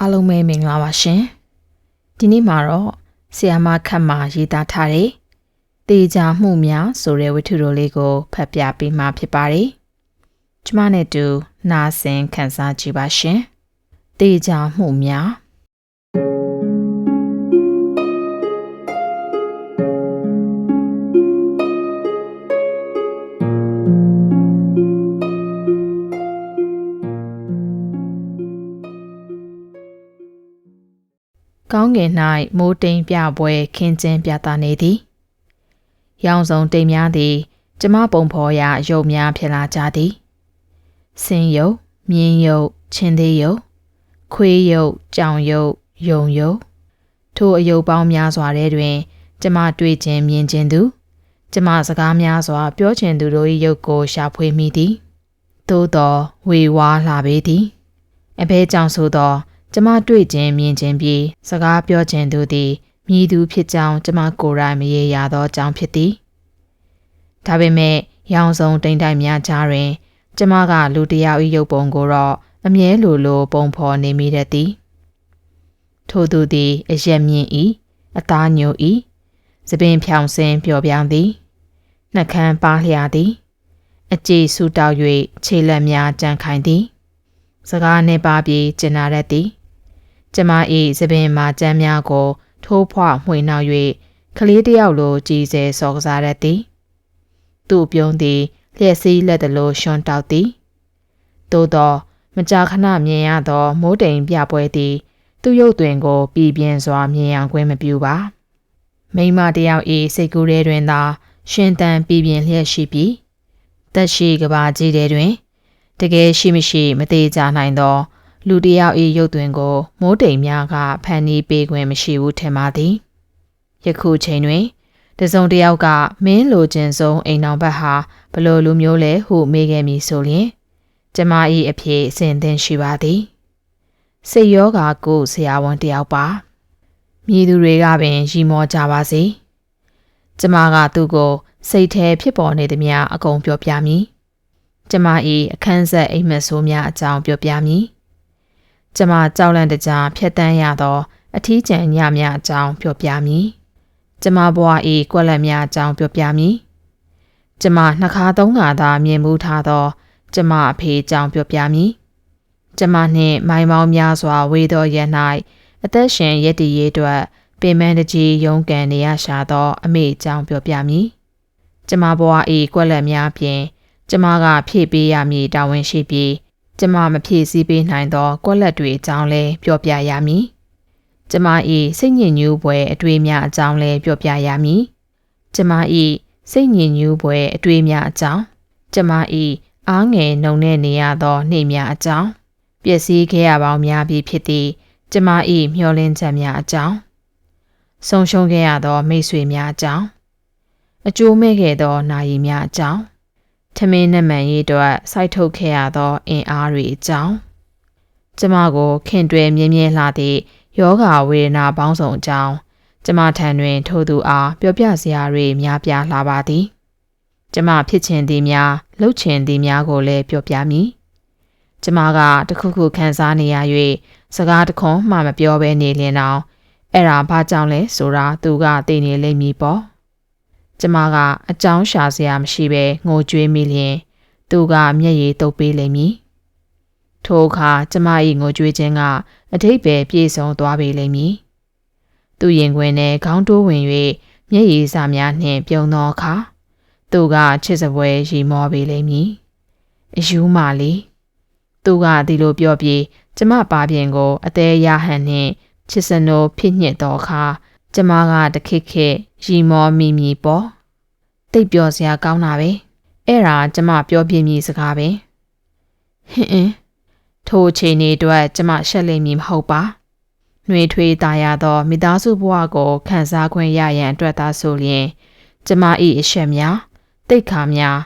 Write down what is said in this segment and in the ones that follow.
အားလုံးပဲမင်္ဂလာပါရှင်ဒီနေ့မှာတော့ဆီယာမခတ်မှာရေးသားထားတဲ့တေချာမှုများဆိုတဲ့ဝတ္ထုတော်လေးကိုဖတ်ပြပေးမှာဖြစ်ပါတယ်ကျမနဲ့တူနာဆင်ခန်းစားကြည့်ပါရှင်တေချာမှုများ ကောင်းကင်၌မိုးတိမ်ပြပွဲခင်းကျင်းပြသနေသည်။ရောင်စုံတိမ်များသည် ကျမပုံဖော်ရာရုပ်များဖြစ်လာကြသည်။စင်ယုတ်မြင်းယုတ်ချင်းသေးယုတ်ခွေးယုတ်ကြောင်ယုတ်ယုံယုတ်ထိုအယုတ်ပေါင်းများစွာထဲတွင် ကျမတွေ့ခြင်းမြင်ခြင်းသူကျမစကားများစွာ ပြောခြင်းသူတို့၏ရုပ်ကိုရှာဖွေမိသည်။သို့တော်ဝေဝါးလာပေသည်။အဘဲကြောင့်ဆိုသော ကျမတွေ့ခြင်းမြင်ခြင်းပြီးစကားပြောခြင်းသူသည်မြည်သူဖြစ်ကြောင်းကျမကိုယ်တိုင်မရေရာသောကြောင့်ဖြစ်သည်ဒါပေမဲ့ရောင်စုံတိမ်တိုင်များကြားတွင် ကျမကလူတစ်ယောက်၏ရုပ်ပုံကိုတော့အမြဲလိုလိုပုံဖော်နေမိတတ်သည်ထို့သူသည်အရက်မြင့်၏အသားညို၏သပင်ဖြောင်စင်ပျော်ပြောင်းသည်နှက်ခမ်းပါလျာသည် အကြည်ဆူတောက်၍ခြေလက်များကြံခိုင်သည် စကားနှင့်ပါပြီးကျင်နာတတ်သည် ကျမ၏သပင်မာကျမ်းများကို ထိုးဖွားမှွေနှောက်၍ကလေးတစ်ယောက်လိုကြည်စဲစော်ကစားတတ်သည်သူ့ပြုံးသည်လျက်စီးလက်တလို့ရှွန်တောက်သည်သို့သောမကြာခဏမြင်ရသော မိုးတိမ်ပြပွဲသည် သူ့ရုပ်တွင်ကိုပြည်ပြင်းစွာမြင်အောင်ခွင့်မပြုပါမိန်းမတစ်ယောက်၏စိတ်ကူးထဲတွင်သာရှင်တန်ပြည်ပြင်းလျက်ရှိပြီးတက်ရှိကဘာကြီးထဲတွင် တကယ်ရှိမရှိမသေးကြနိုင်သော လူတစ်ယောက်၏ရုပ်သွင်းကို မိုးတိမ်များကဖန်တီးပေးခွင့်မရှိဘူးထင်ပါသည်ယခုချိန်တွင်တစုံတစ်ယောက်ကမင်းလိုချင်ဆုံးအိမ်တော်ဘက်ဟာဘလို့လူမျိုးလဲဟုမေးခဲ့မည်ဆိုလျင်ကျမ၏အဖြစ်အစဉ်သင်ရှိပါသည်စိတ်ယောဂါကိုဆရာဝန်တစ်ယောက်ပါမြည်သူတွေကပင်ရီမောကြပါစေကျမကသူ့ကိုစိတ်แท้ဖြစ်ပေါ်နေသည်များအကုန်ပြောပြမည်ကျမ၏အခန်းဆက်အိမ်မက်ဆိုးများအကြောင်းပြောပြမည်။ ကျမကြောက်လန့်တကြားဖြတ်တန်းရသောအထီးကျန်ညများအကြောင်းပြောပြမည်။ကျမဘဝ၏ကွက်လက်များအကြောင်းပြောပြမည်။ကျမနှစ်ခါသုံးခါသာမြင်မှုထားသော ကျမအဖေအကြောင်းပြောပြမည်။ကျမနှင့်မိုင်မောင်းများစွာဝေသောရ၌အသက်ရှင်ရည်တည်ရေးအတွက်ပင်မတကြီးရုန်းကန်နေရရှာသောအမေအကြောင်းပြောပြမည်။ကျမဘဝ၏ကွက်လက်များဖြင့်ကျမကဖြည့်ပေးရမည်တာဝန်ရှိပြီး ကျမမဖြည့်ဆည်းပေးနိုင်သောကွက်လက်တွေအကြောင်းလည်းပြောပြရမည်။ကျမ၏စိတ်ညစ်ညူးပွဲအတွေ့များအကြောင်းလည်းပြောပြရမည်။ကျမ၏စိတ်ညစ်ညူးပွဲအတွေ့များအကြောင်းကျမ၏အားငယ်နှုံနေနေရသောနေ့များအကြောင်းပျက်စီးခဲ့ရပေါင်းများပြီးဖြစ်သည့်ကျမ၏မျောလင်းချက်များအကြောင်းဆုံးရှုံးခဲ့ရသောမိတ်ဆွေများအကြောင်းအကျိုးမဲ့ခဲ့သောနာရီများအကြောင်း ထမင်းနဲ့မှန်ရေးအတွက်စိုက်ထုတ်ခဲ့ရသောအင်အားတွေအကြောင်းကျမကိုခင်တွယ်မြင်းမြဲလှသည့်ယောဂဝေဒနာပေါင်းစုံအကြောင်းကျမထံတွင် ထိုသူအားပြောပြစရာတွေများပြားလာပါသည်ကျမဖြစ်ချင်သည်များလှုပ်ချင်သည်များကိုလည်းပြောပြမည်ကျမကတခုခုခံစားနေရ၍စကားတခွန်းမှမပြောဘဲနေလင်တော့အဲ့ဒါဘာကြောင့်လဲဆိုတာသူကသိနေလိမ့်မည်ပေါ့ ကျမကအကြောင်းရှာစရာမရှိဘဲငိုကြွေးမိလျင် သူကမျက်ရည်တုပ်ပေးလိမ့်မည်ထိုအခါကျမ၏ငိုကြွေးခြင်းကအထိတ်ပဲပြေဆုံးသွားပေလိမ့်မည်သူရင်ခွင်နဲ့ခေါင်းတိုးဝင်၍မျက်ရည်စာများနှင့်ပြုံသောအခါသူကချစ်စပွဲရီမောပေလိမ့်မည်အယူမာလီသူကဒီလိုပြောပြီးကျမပါပြင်ကို အသေးရဟန်နှင့်ချစ်စနိုးဖြစ်ညစ်သောအခါ ကျမကတခိခိရီမောမိမိပေါ့တိတ်ပြောစရာကောင်းတာပဲအဲ့ဒါကျမပြောပြမည်စကားပဲဟင်းအင်းထိုအချိန်တွေအတွက်ကျမရှက်လိမ့်မည်မဟုတ်ပါနှွေထွေးตายရသောမိသားစုဘဝကိုခံစားခွင့်ရရန်အတွက်သာဆိုလျင်ကျမ၏အရှက်များတိတ်ခါများ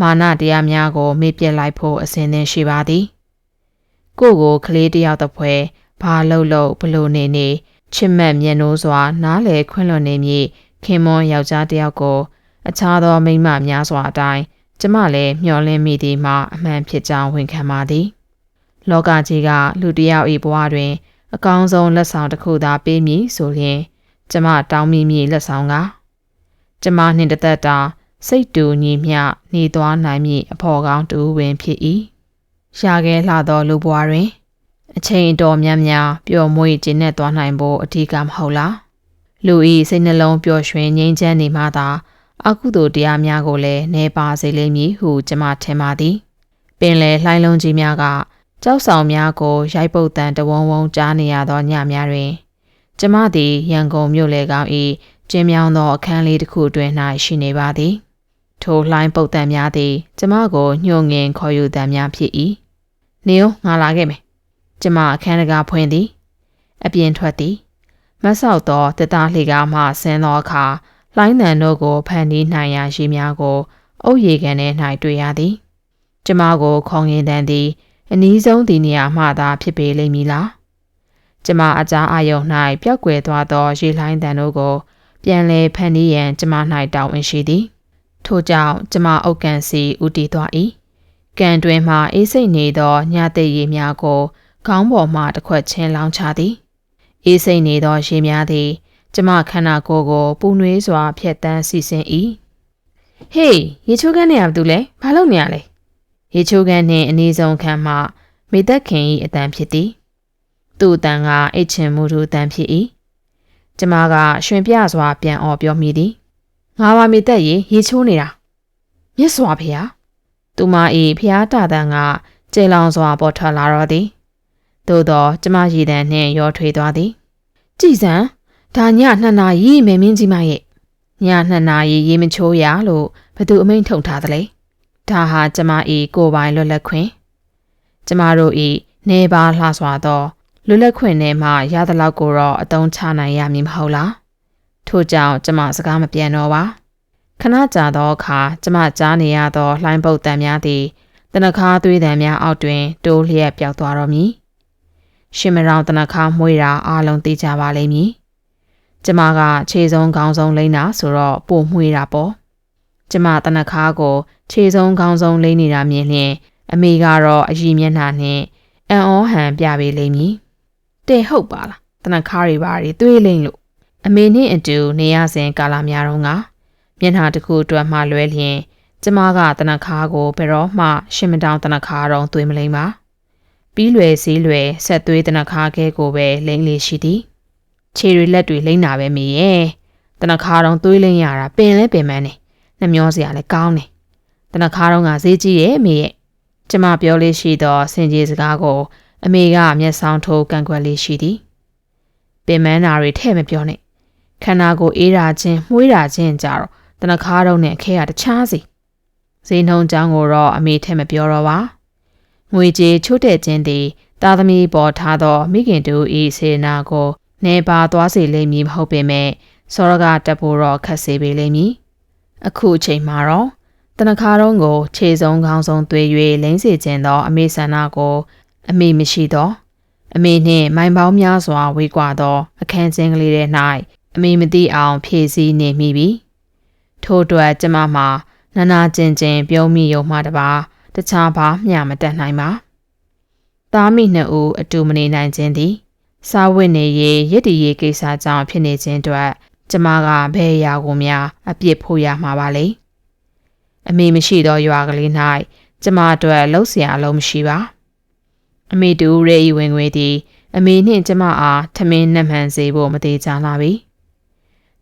မာနတရားများကို မေ့ပြစ်လိုက်ဖို့အစဉ်သင်ရှိပါသည်ကိုကိုကလေးတယောက်တစ်ဖွဲဘာလှုပ်လှုပ်ဘလို့နေနေ ချစ်မက်မျက်နှိုးစွာ နားလေခွင့်လွန်နေမည်ခင်မွန်ယောက်ျားတစ်ယောက်ကို အခြားသောမိန်းမများစွာအတိုင်းကျမလည်းမျှော်လင့်မိသည်မှာအမှန်ဖြစ်ကြောင်းဝန်ခံပါသည်လောကကြီးကလူတစ်ယောက်၏ဘဝတွင် အကောင်းဆုံးလက်ဆောင်တစ်ခုသာပေးမည်ဆိုရင်ကျမတောင်းမိမိလက်ဆောင်ကကျမနှင့်တသက်တာစိတ်တူညီမျှနေသွားနိုင်မည်အဖော်ကောင်းတူဝင်ဖြစ်၏ရှာခဲလှသောလူဘွားတွင် အချိန်တော်များများပျော်မွေ့ခြင်းနဲ့သွားနိုင်ဖို့အထူးကမဟုတ်လားလူဤစိတ်နှလုံးပျော်ရွှင်ငြိမ်းချမ်းနေမှသာအကုသိုလ်တရားများကိုလည်းနေပါစေလိမ့်မည်ဟုကျမထင်ပါသည်ပင်လေလှိုင်းလုံးကြီးများကကြောက်ဆောင်များကိုရိုက်ပုတ်တန်တဝုံဝုံကြားနေရသောညများတွင်ကျမသည်ရန်ကုန်မြို့လေကောင်၏ကျင်းမြောင်းသောအခန်းလေးတစ်ခုတွင်၌ရှိနေပါသည်ထိုလှိုင်းပုတ်တန်များသည်ကျမကိုညှို့ငင်ခေါ်ယူတန်များဖြစ်၏နေဦးငါလာခဲ့မယ် ကျမအခန်းတကာဖွင့်သည် အပြင်ထွက်သည်မဆောက်သောတသားလှေကားမှဆင်းသောအခါလှိုင်းတန်တို့ကိုဖန်တီးနိုင်ရာရှိများကို အုပ်ရေကန်ထဲ၌တွေ့ရသည်ကျမကိုခေါငင်တန်သည် အနည်းဆုံးဒီနေရာမှသာဖြစ်ပေလိမ့်မည်လားကျမအကြားအာယုံ၌ပျောက်ကွယ်သွားသောရေလှိုင်းတန်တို့ကို ပြန်လည်ဖန်တီးရန်ကျမ၌တောင်းဝင်ရှိသည်ထို့ကြောင့်ကျမအုတ်ကန်စီဦးတည်သွား၏ကန်တွင်မှအေးစိတ်နေသောညသိရေများကို ခေါင်းပေါ်မှတစ်ခွက်ချင်းလောင်းချသည်အေးစိတ်နေသောရေများသည် ကျမခန္ဓာကိုယ်ကိုပူနွေးစွာဖျက်ဆီးစီစဉ်၏ဟေးရေချိုးကန်းနေရဘူးလဲဘာလုပ်နေရလဲရေချိုးကန်းနှင့်အနည်းဆုံးခန်းမှမိသက်ခင်၏အတန်ဖြစ်သည်သူ့အတန်ကအိတ်ချင်မှုတို့အတန်ဖြစ်၏ကျမကရှင်ပြစွာပြန်អော်ပြောမိသည်ငါပါမိသက်ရေရေချိုးနေတာမြစ်စွာဖေဟာသူမ၏ဖျားတတန်ကကျေလောင်စွာပေါ်ထွက်လာတော့သည် သို့သောကျမရည်တန်နှင့်ရောထွေသွားသည်ကြည်စံဒါညနှစ်နာရီမေမင်းကြီးမရဲ့ညနှစ်နာရီရေမချိုးရလို့ဘသူအမိန့်ထုတ်ထားသလဲဒါဟာကျမ၏ကိုယ်ပိုင်လွတ်လပ်ခွင့်ကျမတို့၏နေပါလှစွာသောလွတ်လပ်ခွင့်ထဲမှရသလောက်ကိုတော့အသုံးချနိုင်ရမည်မဟုတ်လားထို့ကြောင့်ကျမစကားမပြောတော့ပါခဏကြာသောအခါကျမကြားနေရသောလှိုင်းပုတ်တံများသည်တနခါသွေးတံများအောက်တွင် တိုးလျက်ပျောက်သွားတော်မူ ရှင်မရောင်တနခါမွေးတာအားလုံးသိကြပါလိမ့်မည်ကျမကခြေဆုံးခေါင်းဆုံးလိမ့်တာဆိုတော့ပို့မွေးတာပေါ့ကျမတနခါကိုခြေဆုံးခေါင်းဆုံးလိမ့်နေတာမြင်လျင်အမေကတော့အကြီးမျက်နှာနဲ့အံ့ဩဟန်ပြပေးလိမ့်မည်တဲ့ဟုတ်ပါလားတနခါတွေပါတွေသွေးလိမ့်လို့အမေနဲ့အတူနေရစဉ်ကာလများတော့ကမျက်နှာတစ်ခုအတွက်မှလွဲလျင်ကျမကတနခါကိုဘယ်တော့မှရှင်မတောင်တနခါတော့သွေးမလိမ့်ပါ ပြီးလွယ်စည်းလွယ်ဆက်သွေးတနခါခဲကိုပဲလိမ့်လေရှိသည်ခြေတွေလက်တွေလိမ့်တာပဲမေရဲ့တနခါတော့သွေးလိမ့်ရတာပင်လဲပင်မန်းနေနှမျောစရာလည်းကောင်းနေတနခါတော့ကဈေးကြီးရဲ့မေရဲ့ကျမပြောလေးရှိသောစင်ကြီးစကားကို အမေကမျက်စောင်းထိုးကန့်ကွက်လေးရှိသည်ပင်မန်းနာတွေထဲ့မပြောနဲ့ခန္ဓာကိုယ်အေးတာချင်းမှုေးတာချင်းကြတော့တနခါတော့နဲ့အခဲရတခြားစီဈေးနှုံချောင်းကိုတော့အမေထဲ့မပြောတော့ပါ ငွေကြေးချို့တဲ့ခြင်းသည်တာသမီပေါ်ထားသော မိခင်တူဤစေနာကိုနေပါသွားစေလိမ့်မည်မဟုတ်ပေမဲ့စောရကတက်ဖို့တော့ခက်စေပေလိမ့်မည်အခုအချိန်မှာတော့တနခါတော့ကိုခြေဆုံးခေါင်းဆုံးသွေး၍လိမ့်စေခြင်းသော အမေဆန္ဒကို အမေမရှိသော အမေနှင့်မိုင်ပေါင်းများစွာဝေးကွာသော အခန်းချင်းကလေးထဲ၌အမေမသိအောင် ဖြည့်ဆည်းနေမိပြီထို့အတွက်ကျမမှာနာနာကျင်ကျင်ပြုံးမိရုံမှတပါ တခြားဘာမျှမတတ်နိုင်ပါသားမိနှစ်ဦးအတူမနေနိုင်ခြင်းသည်စာဝတ်နေရေးရည်တည်ရေးကိစ္စကြောင့်ဖြစ်နေခြင်းအတွက်ကျမကဘယ်အရာကိုများအပြစ်ဖို့ရမှာပါလဲအမေမရှိသောရွာကလေး၌ကျမအတွက်လှုပ်ဆရာအလုံးမရှိပါအမေတူရဲဤဝင်ငွေသည်အမေနှင့်ကျမအားထမင်းနှက်မှန်စေဖို့မသေးချာလာပြီ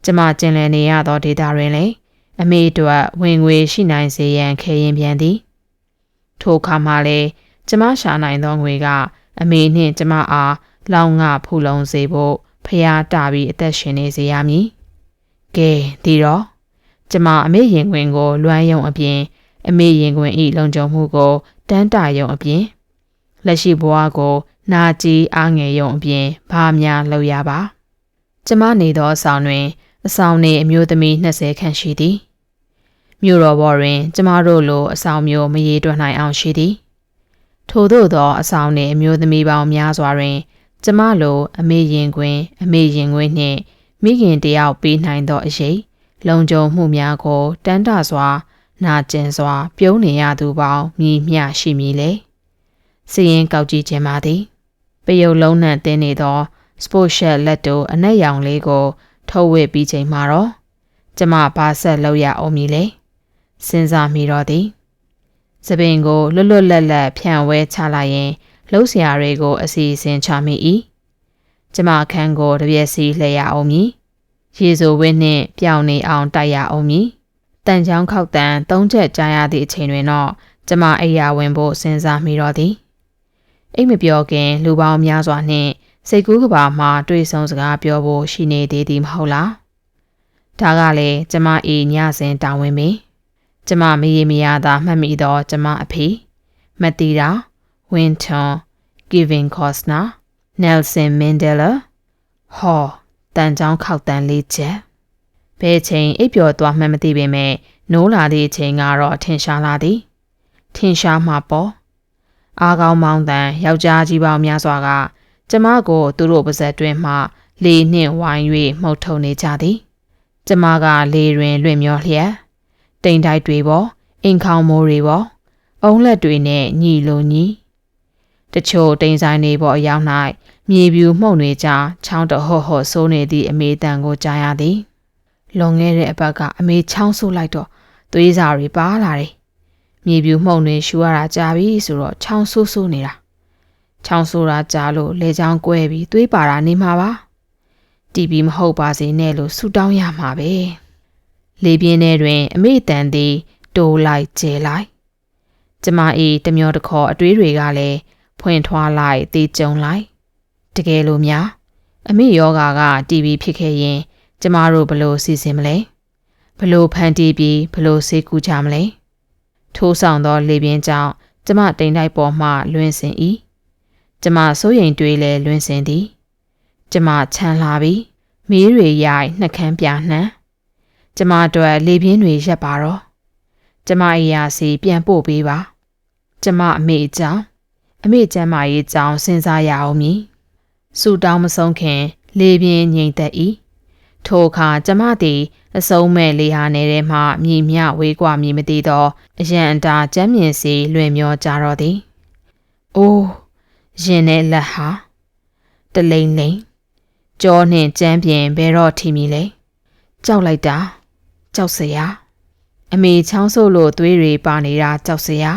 ကျမကျင်လည်နေရသောဒေတာတွင်လည်းအမေအတွက်ဝင်ငွေရှိနိုင်စေရန်ခဲရင်ပြန်သည် ထိုအခါမှလည်းကျမရှာနိုင်သောငွေကအမေနှင့်ကျမအားလောင်ငါဖူလုံစေဖို့ဖျားတာပြီးအသက်ရှင်နေစေရမည်ကဲဒီတော့ကျမအမေရင်ခွင်ကို လွမ်းယုံအပြင် အမေရင်ခွင်ဤလုံခြုံမှုကိုတန်းတာယုံအပြင်လက်ရှိဘဝကို နာကြည်အားငယ်ယုံအပြင်ဘာများလုပ်ရပါကျမနေသောအဆောင်တွင် အဆောင်နေအမျိုးသမီး20ခန့်ရှိသည် မြို့တော်ဘော်တွင် ကျမတို့လိုအဆောင်မျိုးမရေတွက်နိုင်အောင်ရှိသည်ထို့သောသောအဆောင်နေအမျိုးသမီးပေါင်းများစွာတွင် ကျမလိုအမေရင်ခွင် အမေရင်ခွင်နှင့်မိခင်တယောက်ပေးနိုင်သောအရေးလုံခြုံမှုများကိုတန်းတစွာ နာကျင်စွာ ပြုံးနေရသူပေါင်းမြည်မျှရှိမည်လေစီရင်ကောက်ကြည့်ခြင်းပါသည်ပယုတ်လုံးနှံတင်းနေသောစပို့ရှက်လက်တိုအနက်ရောင်လေးကိုထုတ်ဝစ်ပြီးချိန်မှာတော့ကျမဘာဆက်လောက်ရအောင်မည်လေ စဉ်းစားမိတော့သည်စပင်ကိုလွတ်လွတ်လပ်လပ်ဖြန့်ဝဲချလိုက်ရင်လှုပ်ရှားတွေကိုအစီအစဉ်ချမိ၏ကျမခန်းကိုတပြက်စီလှည့်ရအောင်မည်ရေဆိုဝင်းနှင့်ပြောင်းနေအောင်တိုက်ရအောင်မည်တန်ချောင်းခောက်တန်သုံးချက်ကြားရသည့်အချိန်တွင်တော့ကျမအိယာဝင်ဖို့စဉ်းစားမိတော့သည်အိတ်မပြောခင်လူပေါင်းများစွာနှင့်စိတ်ကူးကဘာမှတွေ့ဆုံစကားပြောဖို့ရှိနေသေးသည်မဟုတ်လားဒါကလည်းကျမအေးညစဉ်တာဝန်ပင် ကျမမရေမရသာမှတ်မိသောကျမအဖေမတီတာဝင်းထွန်ဂီဗင်ကော့စနာနယ်ဆင်မန်ဒလာဟောတန်ချောင်းခောက်တန်လေးချက်ဘယ်ချိန်အိပ်ပျော်သွားမှမသိပေမဲ့နိုးလာသည့်အချိန်ကတော့ထင်ရှားလာသည်ထင်ရှားမှာပေါ့အားကောင်းမောင်းတန်ယောက်ျားကြီးပေါင်းများစွာက ကျမကိုသူတို့ပါဇက်တွင်မှလေနှင့်ဝိုင်း၍မှုတ်ထုံနေကြသည် ကျမကလေတွင်လွင့်မျောလျက် တိမ်တိုက်တွေပေါ်အိမ်ခေါင်မိုးတွေပေါ်အုံးလက်တွေနဲ့ညီလိုညီတချို့တိမ်ဆိုင်တွေပေါ်အရောက်၌မြေပြူမှုန့်တွေကြားချောင်းတဟော့ဟော့ဆိုးနေသည့်အမေတန်ကိုကြားရသည်လွန်ခဲ့တဲ့အပတ်ကအမေချောင်းဆိုးလိုက်တော့သွေးစာတွေပါလာတယ်မြေပြူမှုန့်တွေရှူရတာကြာပြီဆိုတော့ချောင်းဆိုးဆိုးနေတာချောင်းဆိုးတာကြာလို့လေချောင်းကွဲပြီးသွေးပါတာနေမှာပါတီဗီမဟုတ်ပါစေနဲ့လို့ဆူတောင်းရမှာပဲ လေပြင်းထဲတွင်အမေတန်သည်တိုးလိုက်ကျဲလိုက်ကျမအေးတမျောတခေါ်အတွေးတွေကလည်းဖွင့်ထွားလိုက်တေးကြုံလိုက်တကယ်လို့များအမေယောဂါကတီဗီဖြစ်ခဲ့ရင် ကျမတို့ဘလို့စီစဉ်မလဲဘလို့ဖန်တီးပြီးဘလို့စေကူကြမလဲထိုးဆောင်သောလေပြင်းကြောင့်ကျမတိမ်တိုက်ပေါ်မှလွင်စင်၏ကျမစိုးရိမ်တွေးလဲလွင်စင်သည် ကျမချမ်းလာပြီးမီးတွေရိုက်နှက်ခမ်းပြနှံ ကျမတို့လေပြင်းတွေရက်ပါတော့ကျမအရာစီပြန်ပို့ပေးပါ ကျမအမေအကြောင်းအမေကျမ်းမာရေးအကြောင်းစဉ်းစားရအောင်မည်စူတောင်းမဆုံးခင် လေပြင်းငြိမ်သက်၏ထိုအခါကျမသည်အစုံမဲ့လေဟာနယ်ထဲမှမြည်မြဝေးကွာမြည်မသိသောအရန်တာကျမ်းမြင်စီလွင်မျောကြတော့သည်။အိုးရင်နဲ့လက်ဟာတလိမ့်လိမ့်ကြောနှင့်ကြမ်းပြင်ဘဲတော့ထီမီလဲ။ကြောက်လိုက်တာ။ ကြောက်စရာအမေချောင်းဆိုးလို့သွေးတွေပါနေတာကြောက်စရာ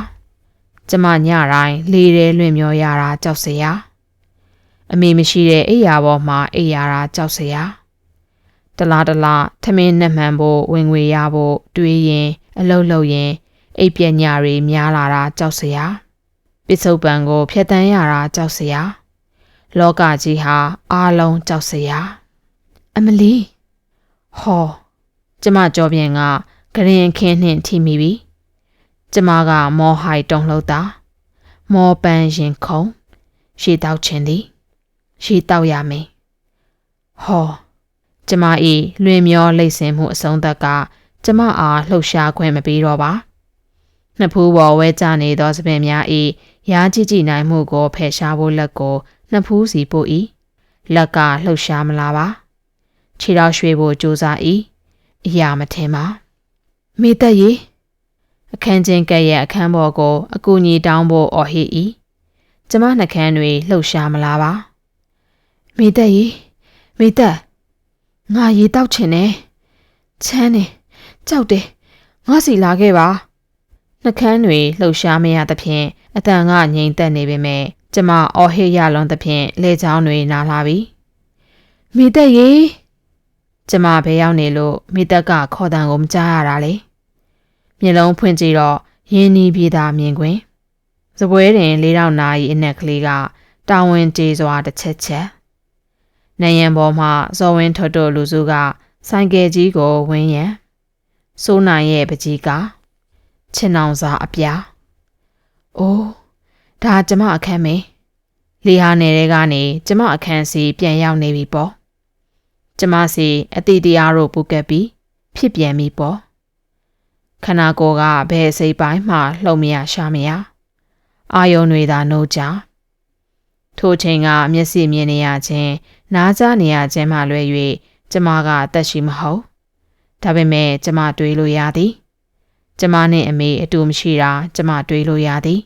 ကျမညတိုင်းလေထဲလွင့်မျောရတာကြောက်စရာအမေမရှိတဲ့အိယာပေါ်မှာအိယာတာကြောက်စရာတလားတလားထမင်းနဲ့မှန်ဖို့ဝင်ငွေရဖို့တွေးရင် အလုတ်လုတ်ရင်အိပ်ပညာတွေများလာတာကြောက်စရာပစ္စုပန်ကိုဖျက်ဆီးရတာကြောက်စရာလောကကြီးဟာအားလုံးကြောက်စရာအမလီဟော ကျမကြောပြန်ကဂရင်ခင်းနှင့်ထိမိပြီကျမကမောဟိုက်တုံလှုပ်တာမောပန်းရင်ခုံရှေတောက်ခြင်းသည်ရှေတောက်ရမယ်ဟောကျမဤလွင်မျောလိမ့်စင်မှုအဆုံးသက်ကကျမအားလှုပ်ရှားခွင့်မပေးတော့ပါနှစ်ဖူးပေါ်ဝဲကြနေသောစပင်များဤရားကြည့်ကြည့်နိုင်မှုကိုဖယ်ရှားဖို့လက်ကိုနှစ်ဖူးစီပို့၏လက်ကလှုပ်ရှားမလာပါခြေတော်ရွှေဖို့ကြိုးစား၏ အရာမထင်ပါမေတ္တရေအခန်းချင်းကဲ့ရဲ့အခန်းပေါ်ကိုအကူညီတောင်းဖို့အော်ဟစ်၏ကျမနှကန်းတွေလှုပ်ရှားမလာပါမေတ္တရေမေတ္တငါရေတောက်ချင်တယ်ချမ်းနေကြောက်တယ်ငါစီလာခဲ့ပါနှကန်းတွေလှုပ်ရှားမရသဖြင့်အတန်ကငြိမ်သက်နေပေမဲ့ကျမအော်ဟစ်ရလွန်သဖြင့်လေချောင်းတွေနားလာပြီမိသက်ရေ ကျမဘယ်ရောက်နေလို့မိသက်ကခေါ်တန်ကိုမကြားရတာလေမျက်လုံးဖွင့်ကြည့်တော့ရင်းနှီးပြေးတာမြင်ကွင်စပွဲတွင်လေးတော့နာရီအနက်ကလေးကတာဝန်ကျေစွာတစ်ချက်ချက်နယံပေါ်မှာဇော်ဝင်းထွတ်တို့လူစုကဆိုင်ကယ်ကြီးကိုဝင်းရန်စိုးနိုင်ရဲ့ပကြီးကချင်အောင်စာအပြားအိုးဒါကျမအခန်းမေလေဟာနယ်တွေကနေကျမအခန်းစီပြန်ရောက်နေပြီပေါ့ ကျမစီအတိတရားတို့ပူကက်ပြီးဖြစ်ပြန်ပြီပေါ့ခန္ဓာကိုယ်ကဘယ်စိတ်ပိုင်းမှလှုပ်မရရှာမရအာယုံတွေသာနှုတ်ကြထိုချိန်ကမျက်စိမြင်နေရခြင်းနားကြားနေရခြင်းမှလွဲ၍ကျမကအသက်ရှိမဟုတ်ဒါပေမဲ့ကျမတွေးလို့ရသည်ကျမနဲ့အမေအတူမရှိတာကျမတွေးလို့ရသည်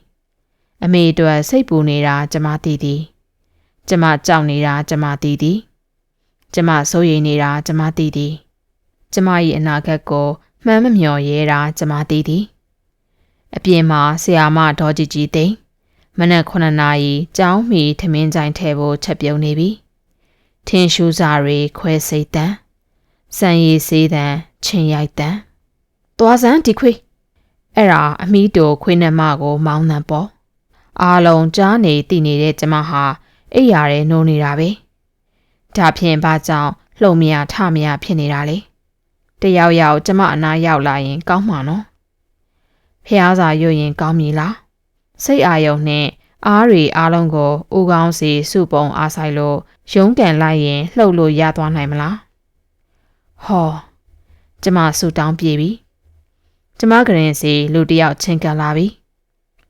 အမေအတွက်စိတ်ပူနေတာကျမသိသည်ကျမကြောက်နေတာကျမသိသည် ကျမစိုးရိမ်နေတာကျမသိသည်ကျမ၏အနာဂတ်ကိုမှန်းမမျှော်ရဲတာကျမသိသည်အပြင်မှာဆရာမဒေါ်ကြည်ကြည်သိမ့်မနက်9နာရီကြောင်းမီထမင်းကြိုင်ထဲဖို့ချက်ပြုံနေပြီထင်းရှူစာတွေခွဲစိတ်တန်းစံရည်စေးတန်းချင်းရိုက်တန်းသွားစမ်းဒီခွေးအဲ့ဒါအမီးတိုခွေးနှမကို မောင်းနှံပေါ်အားလုံးကြားနေတည်နေတဲ့ကျမဟာအိပ်ရာရဲနိုးနေတာပဲ ဒါဖြင့်ဘာကြောင့်လှုံမရထမရဖြစ်နေတာလဲတယောက်ယောက်ကျမအနားရောက်လာရင် ကောင်းမှာနော်ဖះစာရွရင်ကောင်းမည်လားစိတ်အာယုံနဲ့အားတွေအားလုံးကိုဦးကောင်းစီစုပုံအားဆိုင်လို့ရုံးကန်လိုက်ရင်လှုပ်လို့ရသွားနိုင်မလားဟောကျမဆူတောင်းပြေပြီကျမကရင်စီလူတယောက်ချင်းကန်လာပြီ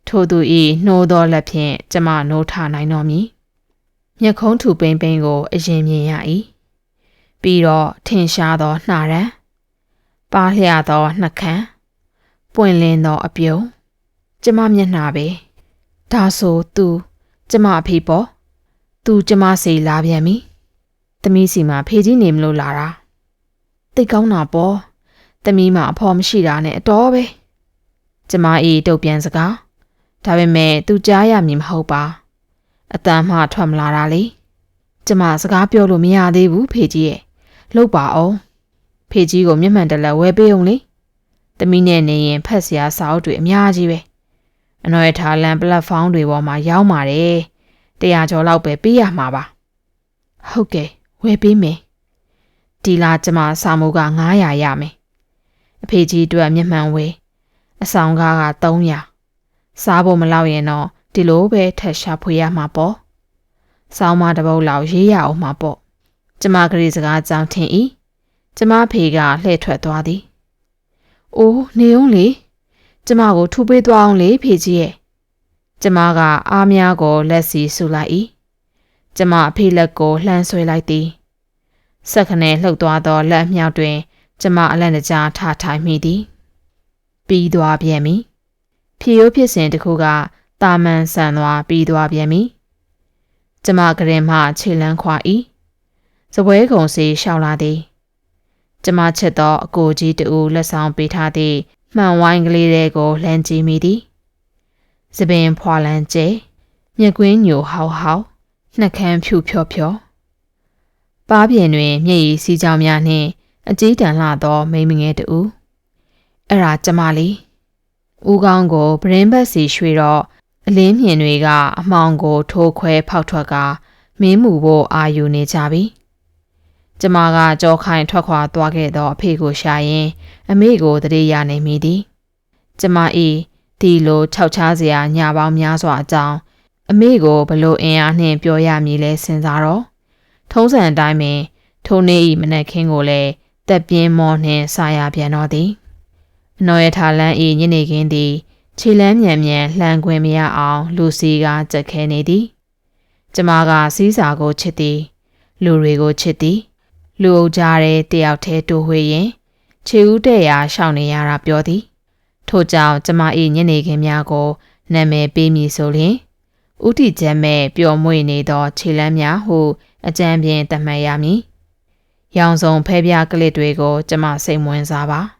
ထို့သူဤနှိုးသောလက်ဖြင့်ကျမနိုးထနိုင်တော်မူ မျက်ခုံးထူပိန်ပိန်ကိုအရင်မြင်ရ၏ပြီးတော့ထင်ရှားသောနှာရန်ပါလျသောနှကန်းပွင့်လင်းသောအပြုံးကျမမျက်နှာပဲဒါဆိုသူကျမအဖေပေါ့သူကျမစီလာပြန်ပြီသမီးစီမှာဖေကြီးနေမလို့လာတာတိတ်ကောင်းတာပေါ့သမီးမှာအဖော်မရှိတာနဲ့အတော်ပဲကျမအေးတုတ်ပြန်စကားဒါပေမဲ့သူကြားရမည်မဟုတ်ပါ အတန်မှထွက်မလာတာလေကျမစကားပြောလို့မရသေးဘူးဖေကြီးရဲ့လှုပ်ပါအောင်ဖေကြီးကိုမျက်မှန်တလက်ဝဲပေးအောင်လေသမီးနဲ့နေရင်ဖက်စရာစာအုပ်တွေအများကြီးပဲအနော်ရထားလန်ပလက်ဖောင်းတွေပေါ်မှာရောက်ပါတယ်တရားကျော်လောက်ပဲပေးရမှာပါဟုတ်ကဲ့ဝယ်ပေးမယ်ဒီလာကျမစာမိုးက900ရမယ်အဖေကြီးအတွက်မျက်မှန်ဝေးအဆောင်ကားက300စားဖို့မလောက်ရင်တော့ ဒီလိုပဲထက်ရှာဖွေရမှာပေါ့ဆောင်းမတပုတ်လောက်ရေးရအောင်မှာပေါ့ကျမကလေးစကားကြောင်းထင်၏ကျမဖေကလှည့်ထွက်သွားသည်အိုးနေအောင်လေကျမကိုထူပေးသွားအောင်လေဖေကြီးရဲ့ကျမကအားများကိုလက်စီဆူလိုက်၏ကျမအဖေလက်ကိုလှမ်းဆွဲလိုက်သည်ဆက်ခနဲလှုပ်သွားသောလက်မြောက်တွင် ကျမအလန့်တကြားထားထိုင်မိသည်ပြီးသွားပြန်ပြီဖြေရိုးဖြစ်စဉ်တစ်ခုက တာမန်ဆန်သွားပြီးသွားပြန်ပြီကျမကရင်မှခြေလန်းခွာ၏စပွဲကုံစီရှောက်လာသည်ကျမချက်သောအကိုကြီးတူလက်ဆောင်ပေးထားသည့်မှန်ဝိုင်းကလေးတွေကိုလှမ်းကြည့်မိသည်စပင်ဖွာလန်းကျဲမြက်ကွင်းညိုဟောက်ဟောက်နှက်ခမ်းဖြူဖြောဖြောပါးပြင်တွင်မျက်ရည်စီးကြောင်များနှင့်အကြီးတန်းလာသောမိမငယ်တူအဲ့ဒါကျမလေးဦးကောင်းကိုပရင်းဘက်စီရွှေတော့ အလင်းမြင်တွေကအမောင်ကို ထိုးခွဲဖောက်ထွက်ကမင်းမှုဖို့အာယူနေကြပြီကျမကကြောခိုင်ထွက်ခွာသွားခဲ့သောအဖေကိုရှာရင်အမေကိုတရေရနေမိသည်ကျမဤဒီလိုခြောက်ချားစရာညာပေါင်းများစွာအကြောင်းအမေကိုဘလို့အင်အားနှင့်ပြောရမည်လဲစဉ်းစားတော့ထုံးစံအတိုင်းပင်ထိုနေ့ဤမနက်ခင်းကိုလည်းတက်ပြင်းမောနှင့်စာရပြန်တော်သည်အနော်ရထားလန်းဤညနေခင်းသည် ခြေလန်းမြန်မြန်လှမ်းခွင်မရအောင် လူစီကကြက်ခဲနေသည်ကျမကစီးစာကိုချစ်သည်လူတွေကိုချစ်သည်လူအုပ်ကြားတဲ့တယောက်တည်းတိုးဝေးရင်ခြေဦးတဲ့ရာရှောင်နေရတာပြောသည်ထို့ကြောင့်ကျမ၏ညနေခင်းများကိုနာမည်ပေးမည်ဆိုလျှင်ဥတီကျမ်းမဲ့ပျော်မွေ့နေသောခြေလမ်းများဟုအကြံပြင်းသတ်မှတ်ရမည်။ရောင်စုံဖဲပြားကလစ်တွေကို ကျမစိတ်ဝင်စားပါ။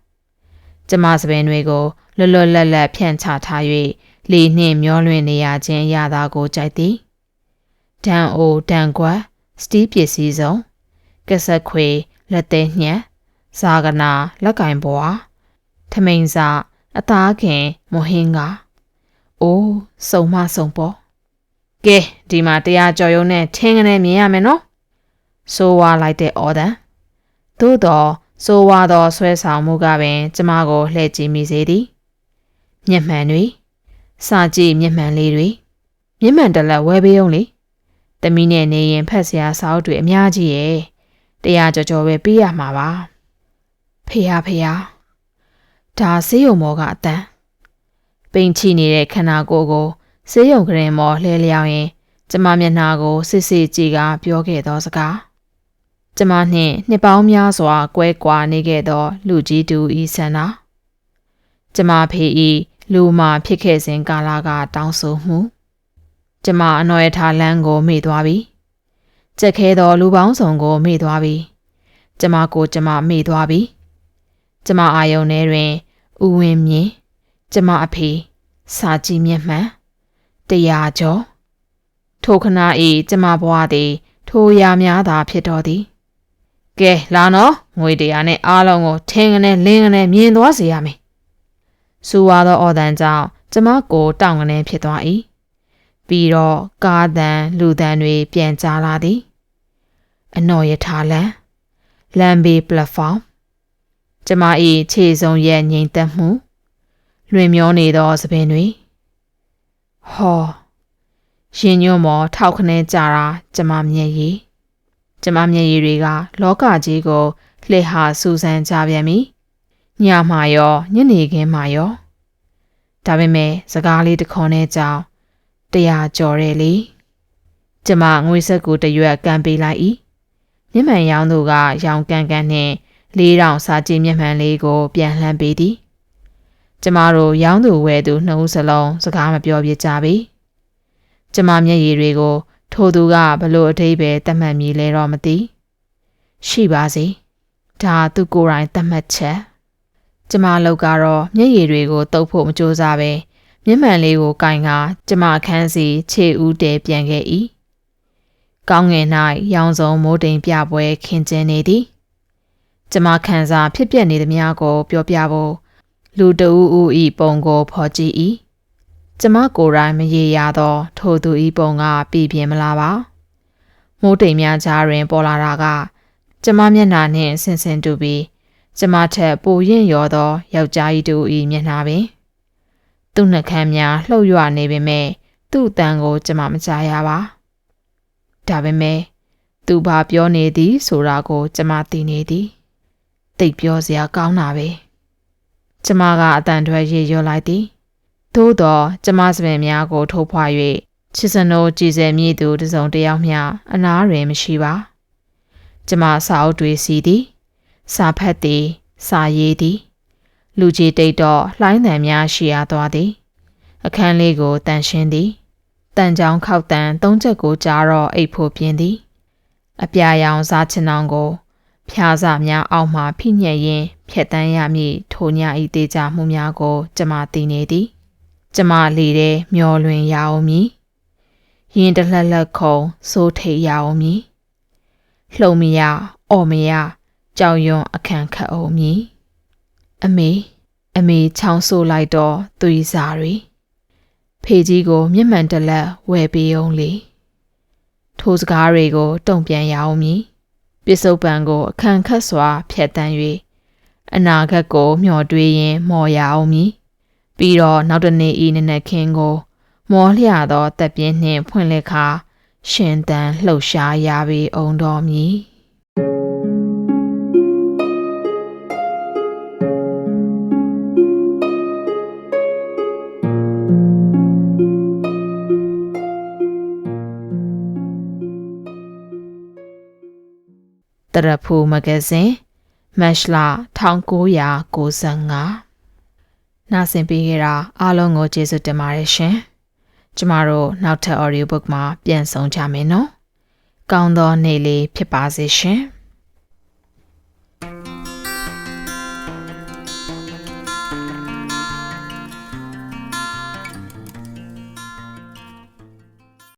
ကျမစပင်တွေကိုလွတ်လွတ်လပ်လပ်ဖြန့်ချထား၍လေနှင့်မျောလွင်နေရခြင်းရတာကိုကြိုက်သည်။ဒန်အိုဒန်ကွက်စတီးပစ္စည်းစုံကဆက်ခွေလက်သေးညက်ဇာကနာလက်ကင်ဘွားထမိန်စာအသားခင်မဟင်းကအိုးစုံမစုံပေါ့ကဲဒီမှာတရားကြော်ရုံနဲ့ထင်းကနေမြင်ရမယ်နော်ဆိုဝါလိုက်တဲ့အော်ဒန်သို့တော့ ဆိုဝါသောဆွဲဆောင်မှုကပင် ကျမကိုလှည့်ကြည့်မိစေသည်မျက်မှန်တွေစာကြည့်မျက်မှန်လေးတွေမျက်မှန်တလက်ဝဲပေးအောင်လေတမီးနဲ့နေရင်ဖက်စရာစာအုပ်တွေအများကြီးရဲ့တရားကြော်ကြော်ပဲပေးရမှာပါဖေဟာဖေဟာဒါဆေးရုံမောကအတန်းပိန်ချီနေတဲ့ခန္ဓာကိုယ်ကိုဆေးရုံကရင်မောလှဲလျောင်းရင် ကျမမျက်နှာကိုစစ်စစ်ကြည့်ကပြောခဲ့သောစကား ကျမနှင့်နှစ်ပေါင်းများစွာကွဲကွာနေခဲ့သော လူကြီးတူဤဆန္ဒကျမဖေဤလူမာဖြစ်ခဲ့စဉ်ကာလကတောင်းဆိုမှုကျမအနော်ရထားလန်းကိုမေ့သွားပြီကြက်ခဲသောလူပေါင်းစုံကိုမေ့သွားပြီကျမကိုကျမမေ့သွားပြီကျမအာယုံထဲတွင်ဥဝင်းမြင်ကျမအဖေစာကြည့်မျက်မှန်တရားကျော်ထိုခဏဤကျမဘွားသည်ထိုရာများသာဖြစ်တော်သည် ကဲလာနော်ငွေတရားနဲ့အားလုံးကိုထင်းကနေလင်းကနေမြင်သွားစေရမယ်စူဝါသောအော်တန်ကြောင့်ကျမကိုတောင်းကနေဖြစ်သွား၏ပြီးတော့ကားတန်လူတန်တွေပြန်ကြားလာသည်အနော်ရထားလန်လမ်းဘေးပလက်ဖောင်းကျမ၏ခြေစုံရဲ့ငြိမ်သက်မှုလွင်မျောနေသောသပင်တွေဟောရင်ညွန့်မော်ထောက်ခနဲကြတာကျမမျက်ရည် ကျမမျက်ရည်တွေကလောကကြီးကိုလှည့်ဟာစူဆန်ကြပြန်ပြီညမှရောညနေခင်းမှရောဒါပေမဲ့စကားလေးတစ်ခွန်းနဲ့ကြောင်းတရားကြော်တယ်လေကျမငွေဆက်ကိုတရွက်ကန်ပေးလိုက်၏မျက်မှန်ရောင်းသူကရောင်ကန်ကန်နဲ့လေးတောင်စာကြည့်မျက်မှန်လေးကို ပြန်လှမ်းပေးသည်ကျမတို့ရောင်းသူဝယ်သူနှစ်ဦးစလုံးစကားမပြောပြကြပြီကျမမျက်ရည်တွေကို ထိုသူကဘလို့အထိပ္ပယ်တတ်မှတ်မည်လဲတော့မသိရှိပါစေဒါသူကိုယ်တိုင်တတ်မှတ်ချက်ကျမလောက်ကတော့မျက်ရည်တွေကိုတုပ်ဖို့မကြိုးစားပဲမျက်မှန်လေးကိုကင်ကကျမခန်းစီခြေဦးတဲပြန်ခဲ့၏ကောင်းငင်၌ရောင်စုံမိုးတိမ်ပြပွဲခင်းကျင်းနေသည်ကျမခန်းစားဖြစ်ပျက်နေသည်များကို ပြောပြဖို့လူတဦးဦးဤပုံကိုဖော်ကြည့်၏ ကျမကိုယ်တိုင်မရေရသော ထိုသူဤပုံကပြည်ပြင်းမလားပါမိုးတိမ်များကြားတွင် ပေါ်လာတာက ကျမမျက်နှာနှင့်ဆင်ဆင်တူပြီးကျမထက်ပိုရင့်ရောသောယောက်ျားဤတူဤမျက်နှာပင်သူ့နှကမ်းများလှုပ်ရွနေပေမဲ့သူ့တန်ကို ကျမမကြားရပါဒါပေမဲ့သူဘာပြောနေသည်ဆိုတာကို ကျမသိနေသည်သိပြောစရာကောင်းတာပဲကျမကအတန်ထွက်ရေရွလိုက်သည် သို့တော့ကျမစပင်များကို ထိုးဖွာ၍ချစ်စနိုးကြည်စဲမြည်သူတစုံတယောက်မျှအနားတွင်မရှိပါကျမစာအုပ်တွေစီသည်စာဖတ်သည်စာရေးသည်လူကြီးတိတ်တော့လှိုင်းတံများရှိရသွားသည်အခန်းလေးကိုတန်ရှင်းသည်တန်ချောင်းခောက်တန်သုံးချက်ကိုကြားတော့အိတ်ဖို့ပြင်းသည်အပြာရောင်စားချင်အောင်ကို ဖျားစာများအောက်မှဖိညက်ရင်းဖြက်တန်းရမည်ထိုညဤတေချာမှုများကို ကျမသိနေသည် ကျမလေတဲ့မျောလွင်ရအောင်မည်ရင်တလက်လက်ခုံစိုးထိတ်ရအောင်မည်လှုံမရအော်မရကြောင်ယွန်အခန့်ခတ်အောင်မည်အမေအမေချောင်းဆိုးလိုက်တော့သွေးစာတွေဖေကြီးကို မျက်မှန်တလက်ဝယ်ပေးအောင်လေထိုစကားတွေကိုတုံ့ပြန်ရအောင်မည်ပစ္စုပန်ကို အခန့်ခတ်စွာဖြတ်တန်း၍အနာဂတ်ကိုမျှော်တွေးရင်းမော်ရအောင်မည် ပြီးတော့နောက်တနေ့ဤနနက်ခင်းကို မောလျသောတက်ပြင်းနှင့်ဖွင့်လက်ခါရှင်တန်လှုပ်ရှားရပေအောင်တော်မည်တရဖူမဂဇင်းမတ်လ1995 နားဆင်ပေးခဲ့တာအားလုံးကိုကျေးဇူးတင်ပါတယ်ရှင်ကျမတို့နောက်ထပ် audio book မှာပြန်ဆောင်ကြမယ်နော်ကောင်းသောနေ့လေးဖြစ်ပါစေရှင်